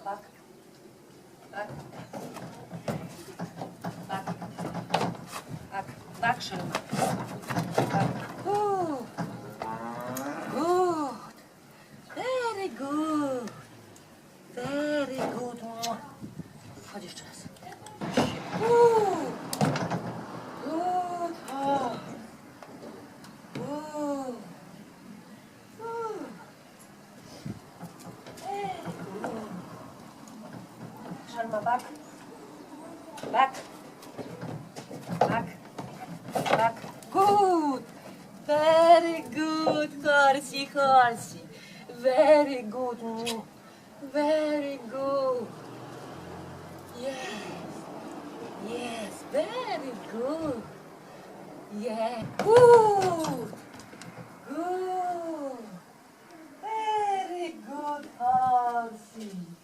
back. Back. Back. Back. Back, Szelma. Back. Good. Good. Very good. Very good. Mua. Chodź jeszcze raz. Good. Good. O. Good. Good. Very good. Szelma, back. Back. Back. Back. Good. Very good, horsey, horsey. Very good. Very good. Yes. Yes, very good. Yeah. Good. Good. Very good, horsey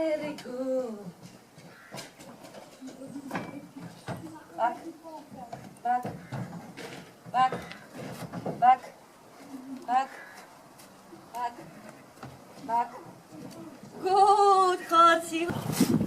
let it go. Back, back, back, back, back, back, back. Good, Katsi.